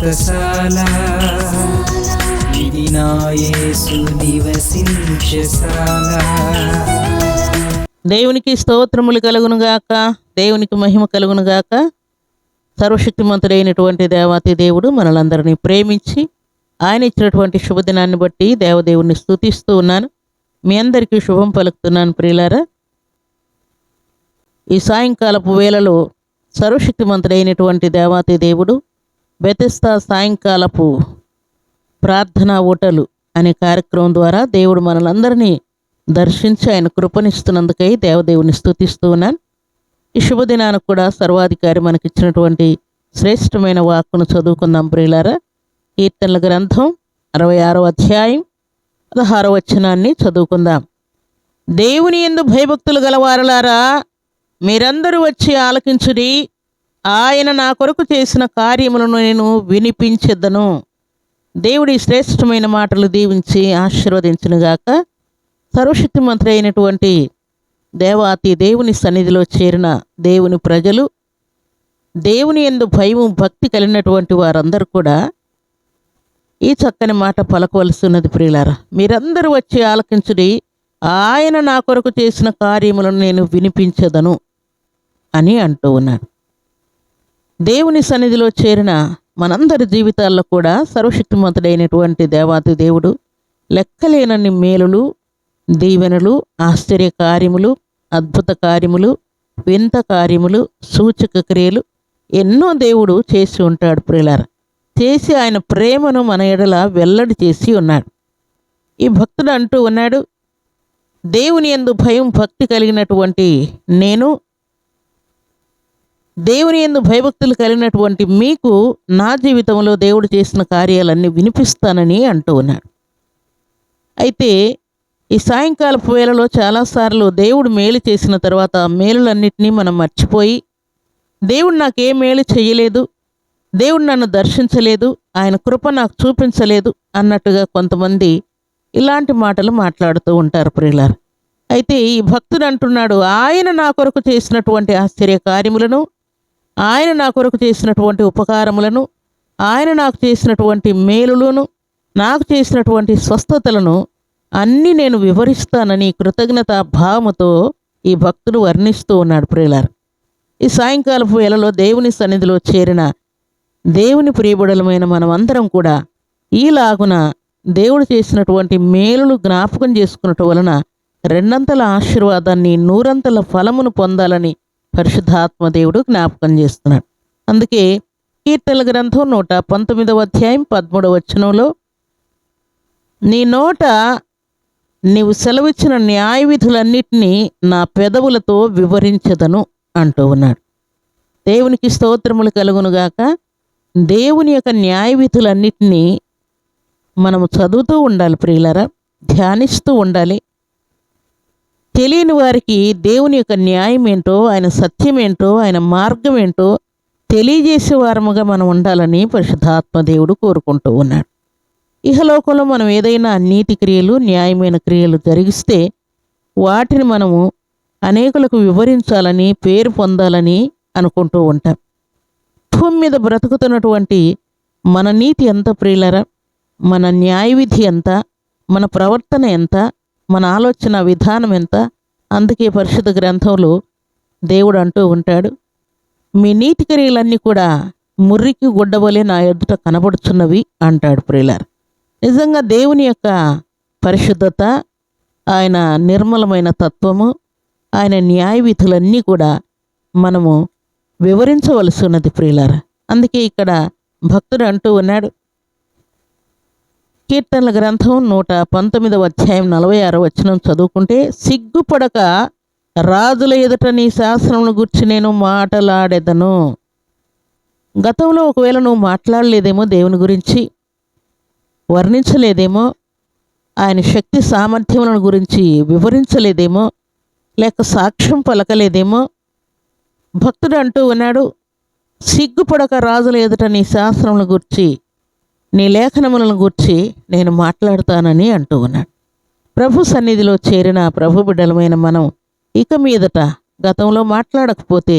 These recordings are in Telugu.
వ్రతశాల ఇది నా నివసించశాల దేవునికి స్తోత్రములు కలుగునుగాక దేవునికి మహిమ కలుగునుగాక సర్వశక్తిమంతుడైనటువంటి దేవాతి దేవుడు మనలందరినీ ప్రేమించి ఆయన ఇచ్చినటువంటి శుభదినాన్ని బట్టి దేవదేవుని స్థుతిస్తూ ఉన్నాను. మీ అందరికీ శుభం పలుకుతున్నాను ప్రియులారా. ఈ సాయంకాలపు వేళలో సర్వశక్తిమంతుడైనటువంటి దేవాతి దేవుడు బెతిస్తా సాయంకాలపు ప్రార్థనా ఓటలు అనే కార్యక్రమం ద్వారా దేవుడు మనలందరినీ దర్శించి ఆయన కృపనిస్తున్నందుకై దేవదేవుని స్థుతిస్తూ ఉన్నాను. ఈ శుభదినానికి కూడా సర్వాధికారి మనకిచ్చినటువంటి శ్రేష్టమైన వాక్కును చదువుకుందాం ప్రియులారా. కీర్తనల గ్రంథం అరవై ఆరో అధ్యాయం పదహారో వచనాన్ని చదువుకుందాం. దేవుని ఎందు భయభక్తులు గలవారలారా మీరందరూ వచ్చి ఆలకించుడి. ఆయన నా కొరకు చేసిన కార్యములను నేను వినిపించెదను. దేవుడి శ్రేష్టమైన మాటలు దీవించి ఆశీర్వదించునుగాక. సర్వశక్తిమంతుడు అయినటువంటి దేవాతి దేవుని సన్నిధిలో చేరిన దేవుని ప్రజలు దేవుని ఎందు భయము భక్తి కలిగినటువంటి వారందరూ కూడా ఈ చక్కని మాట పలకవలసి ఉన్నది ప్రియులారా. మీరందరూ వచ్చి ఆలకించుడి ఆయన నా కొరకు చేసిన కార్యములను నేను వినిపించదను అని అంటూ ఉన్నాడు. దేవుని సన్నిధిలో చేరిన మనందరి జీవితాల్లో కూడా సర్వశక్తిమంతుడైనటువంటి దేవాతి దేవుడు లెక్కలేనన్ని మేలులు దీవెనలు ఆశ్చర్య కార్యములు అద్భుత కార్యములు వింత కార్యములు సూచక క్రియలు ఎన్నో దేవుడు చేసి ఉంటాడు ప్రియులార. చేసి ఆయన ప్రేమను మన ఎడల వెల్లడి చేసి ఉన్నాడు. ఈ భక్తుడు అంటూ ఉన్నాడు దేవుని ఎందు భయం భక్తి కలిగినటువంటి నేను దేవుని ఎందు భయభక్తులు కలిగినటువంటి మీకు నా జీవితంలో దేవుడు చేసిన కార్యాలన్నీ వినిపిస్తానని అంటూ ఉన్నాడు. అయితే ఈ సాయంకాలపు వేళలో చాలాసార్లు దేవుడు మేలు చేసిన తర్వాత మేలులన్నింటినీ మనం మర్చిపోయి దేవుడు నాకు ఏ మేలు చేయలేదు దేవుడు నన్ను దర్శించలేదు ఆయన కృప నాకు చూపించలేదు అన్నట్టుగా కొంతమంది ఇలాంటి మాటలు మాట్లాడుతూ ఉంటారు ప్రియులారు. అయితే ఈ భక్తుడు అంటున్నాడు ఆయన నా కొరకు చేసినటువంటి ఆశ్చర్య కార్యములను ఆయన నా కొరకు చేసినటువంటి ఉపకారములను ఆయన నాకు చేసినటువంటి మేలులను నాకు చేసినటువంటి స్వస్థతలను అన్నీ నేను వివరిస్తానని కృతజ్ఞత భావముతో ఈ భక్తుడు వర్ణిస్తూ ఉన్నాడు ప్రియులారు. ఈ సాయంకాలపు వేళలో దేవుని సన్నిధిలో చేరిన దేవుని ప్రియబుడలమైన మనమందరం కూడా ఈలాగున దేవుడు చేసినటువంటి మేలును జ్ఞాపకం చేసుకున్నట్టు వలన రెండంతల ఆశీర్వాదాన్ని నూరంతల ఫలమును పొందాలని పరిశుద్ధాత్మదేవుడు జ్ఞాపకం చేస్తున్నాడు. అందుకే కీర్తన గ్రంథం నూట పంతొమ్మిదవ అధ్యాయం పదమూడవ వచనంలో నీ నోట నీవు సెలవిచ్చిన న్యాయ విధులన్నిటినీ నా పెదవులతో వివరించదను అంటూ ఉన్నాడు. దేవునికి స్తోత్రములు కలుగునుగాక దేవుని యొక్క న్యాయ విధులన్నిటినీ మనము చదువుతూ ఉండాలి ప్రియులరా ధ్యానిస్తూ ఉండాలి. తెలియని వారికి దేవుని యొక్క న్యాయం ఏంటో ఆయన సత్యం ఏంటో ఆయన మార్గం ఏంటో తెలియజేసే వారముగా మనం ఉండాలని పరిశుద్ధాత్మ దేవుడు కోరుకుంటూ ఉన్నాడు. ఇహలోకంలో మనం ఏదైనా నీతి క్రియలు న్యాయమైన క్రియలు జరిగిస్తే వాటిని మనము అనేకులకు వివరించాలని పేరు పొందాలని అనుకుంటూ ఉంటాం. భూమి మీద బ్రతుకుతున్నటువంటి మన నీతి ఎంత ప్రియులరా? మన న్యాయ విధి ఎంత? మన ప్రవర్తన ఎంత? మన ఆలోచన విధానం ఎంత? అందుకే పరిశుద్ధ గ్రంథంలో దేవుడు అంటూ ఉంటాడు మీ నీతి క్రియలన్నీ కూడా ముర్రికి గుడ్డవలే నా ఎదుట కనబడుచున్నవి అంటాడు ప్రియులారు. నిజంగా దేవుని యొక్క పరిశుద్ధత ఆయన నిర్మలమైన తత్వము ఆయన న్యాయ విధులన్నీ కూడా మనము వివరించవలసి ఉన్నది ప్రియులార. అందుకే ఇక్కడ భక్తుడు అంటూ ఉన్నాడు కీర్తనల గ్రంథం నూట పంతొమ్మిదవ అధ్యాయం నలభై ఆరో వచనం చదువుకుంటే సిగ్గుపడక రాజుల ఎదుట నీ శాసనమును గుర్చి నేను మాటలాడెదను. గతంలో ఒకవేళ నువ్వు మాట్లాడలేదేమో దేవుని గురించి వర్ణించలేదేమో ఆయన శక్తి సామర్థ్యములను గురించి వివరించలేదేమో లేక సాక్ష్యం పలకలేదేమో భక్తుడు అంటూ ఉన్నాడు సిగ్గుపడక రాజుల ఎదుట నీ శాస్త్రములను గూర్చి నీ లేఖనములను గూర్చి నేను మాట్లాడతానని అంటూ ఉన్నాడు. ప్రభు సన్నిధిలో చేరిన ప్రభు బిడ్డలమైన మనం ఇక మీదట గతంలో మాట్లాడకపోతే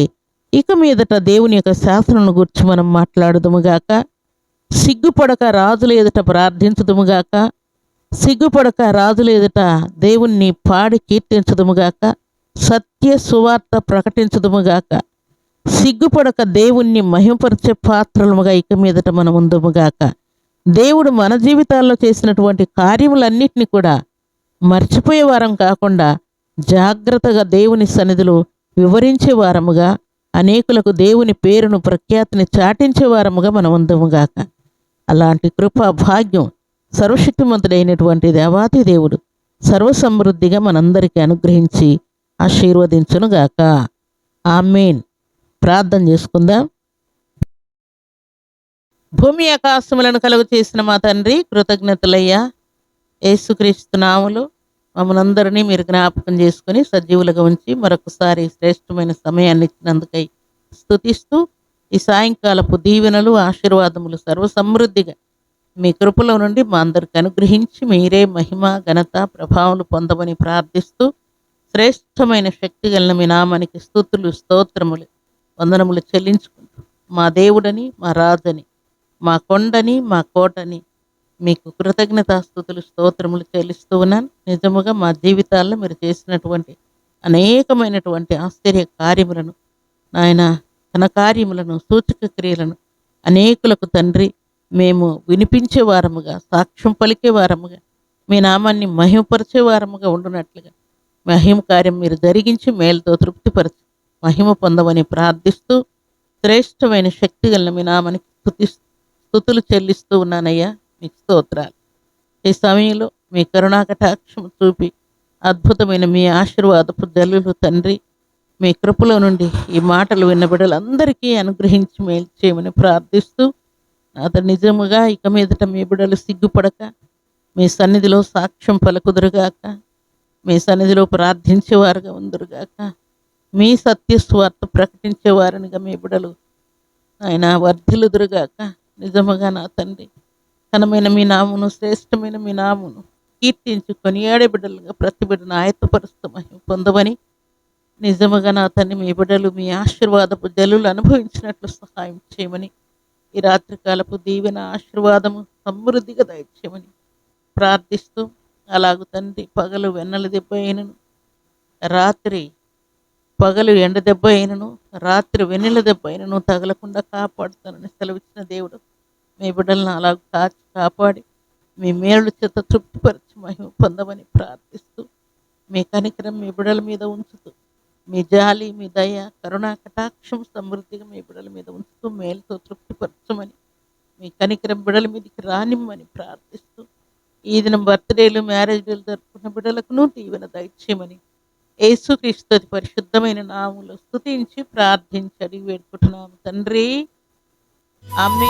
ఇక మీదట దేవుని యొక్క శాస్త్రమును గురించి మనం మాట్లాడదుముగాక సిగ్గుపడక రాజుల ఎదుట ప్రార్థించుదుముగాక సిగ్గుపడక రాజుల ఎదుట దేవుణ్ణి పాడి కీర్తించుదుముగాక సత్య సువార్త ప్రకటించుదుముగాక సిగ్గుపడక దేవుణ్ణి మహిమపరిచే పాత్రలుగా ఇక మీదట మనం ఉందుముగాక దేవుడు మన జీవితాల్లో చేసినటువంటి కార్యములన్నిటిని కూడా మర్చిపోయే వారం కాకుండా జాగ్రత్తగా దేవుని సన్నిధిలో వివరించే వారముగా అనేకులకు దేవుని పేరును ప్రఖ్యాతిని చాటించే వారముగా మనం ఉందముగాక అలాంటి కృపా భాగ్యం సర్వశక్తిమంతుడైనటువంటి దేవాతి దేవుడు సర్వసమృద్ధిగా మనందరికీ అనుగ్రహించి ఆశీర్వదించునుగాక ఆమెన్. ప్రార్థన చేసుకుందాం. భూమి ఆకాశములను కలుగు చేసిన మా తండ్రి కృతజ్ఞతలయ్యా. యేసుక్రీస్తు నాములు మమ్మల్ని అందరినీ మీరు జ్ఞాపకం చేసుకుని సజీవులుగా ఉంచి మరొకసారి శ్రేష్టమైన సమయాన్ని ఇచ్చినందుకై స్థుతిస్తూ ఈ సాయంకాలపు దీవెనలు ఆశీర్వాదములు సర్వసమృద్ధిగా మీ కృపలో నుండి మా అందరికి అనుగ్రహించి మీరే మహిమ ఘనత ప్రభావాలు పొందమని ప్రార్థిస్తూ శ్రేష్టమైన శక్తి కలిగిన మీ నామానికి స్తుతులు స్తోత్రములు వందనములు చెల్లించుకుంటూ మా దేవుడని మా రాజని మా కొండని మా కోటని మీకు కృతజ్ఞతాస్థుతులు స్తోత్రములు చెల్లిస్తూ ఉన్నాను. నిజముగా మా జీవితాల్లో మీరు చేసినటువంటి అనేకమైనటువంటి ఆశ్చర్య కార్యములను నాయన తన కార్యములను సూచక క్రియలను అనేకులకు తండ్రి మేము వినిపించే వారముగా సాక్ష్యం పలికే వారముగా మీ నామాన్ని మహిమపరిచే వారముగా ఉండునట్లుగా మహిమ కార్యం మీరు జరిగించి మేలుతో తృప్తిపరచు మహిమ పొందమని ప్రార్థిస్తూ శ్రేష్టమైన శక్తి గల మీ నామానికి స్థుతిస్తూ స్థుతులు చెల్లిస్తూ ఉన్నానయ్యా మీకు స్తోత్రాలు. ఈ సమయంలో మీ కరుణాకటాక్షం చూపి అద్భుతమైన మీ ఆశీర్వాదపు దళులు తండ్రి మీ కృపలో నుండి ఈ మాటలు విన్న బిడ్డలందరికీ అనుగ్రహించి మేలు చేయమని ప్రార్థిస్తూ అతను నిజముగా ఇక మీదట మీ బిడ్డలు సిగ్గుపడక మీ సన్నిధిలో సాక్ష్యం పలుకుదురుగాక మీ సన్నిధిలో ప్రార్థించేవారుగా ఉందరుగాక మీ సత్య స్వార్థ ప్రకటించేవారనిగా మీ బిడ్డలు ఆయన వర్ధిలుదురుగాక నిజముగా నా తండ్రి ఘనమైన మీ నామును శ్రేష్టమైన మీ నామును కీర్తించుకొని కొనియాడే బిడ్డలుగా ప్రతి బిడ్డను ఆయత్తపరుస్తమని పొందమని నిజముగా నా తండ్రి మీ బిడ్డలు మీ ఆశీర్వాదపు జల్లులు అనుభవించినట్లు సహాయం చేయమని ఈ రాత్రికాలపు దీవెన ఆశీర్వాదము సమృద్ధిగా దయచేయమని ప్రార్థిస్తూ అలాగు తండ్రి పగలు వెన్నెల దెబ్బ అయినను. రాత్రి పగలు ఎండ దెబ్బ అయినను రాత్రి వెన్నెల దెబ్బ అయినను తగలకుండా కాపాడుతానని సెలవిచ్చిన దేవుడు మీ బిడ్డలను అలా కాచి కాపాడి మీ మేలు చేత తృప్తిపరిచి మహిమ పొందమని ప్రార్థిస్తూ మీ కనికరం మీ బిడ్డల మీద ఉంచుతూ మీ జాలి మీ దయ కరుణా కటాక్షం సమృద్ధిగా మీ బిడ్డల మీద ఉంచుతూ మేలుతో తృప్తిపరచమని మీ కనికరం బిడల మీదకి రానిమ్మని ప్రార్థిస్తూ ఈ దినం బర్త్డేలు మ్యారేజ్లు జరుపుకున్న బిడలకును దీవెన దయచేయమని యేసుక్రీస్తు అతి పరిశుద్ధమైన నాములు స్థుతించి ప్రార్థించి అడిగి వేడుకుంటున్నాము తండ్రి. ఆమె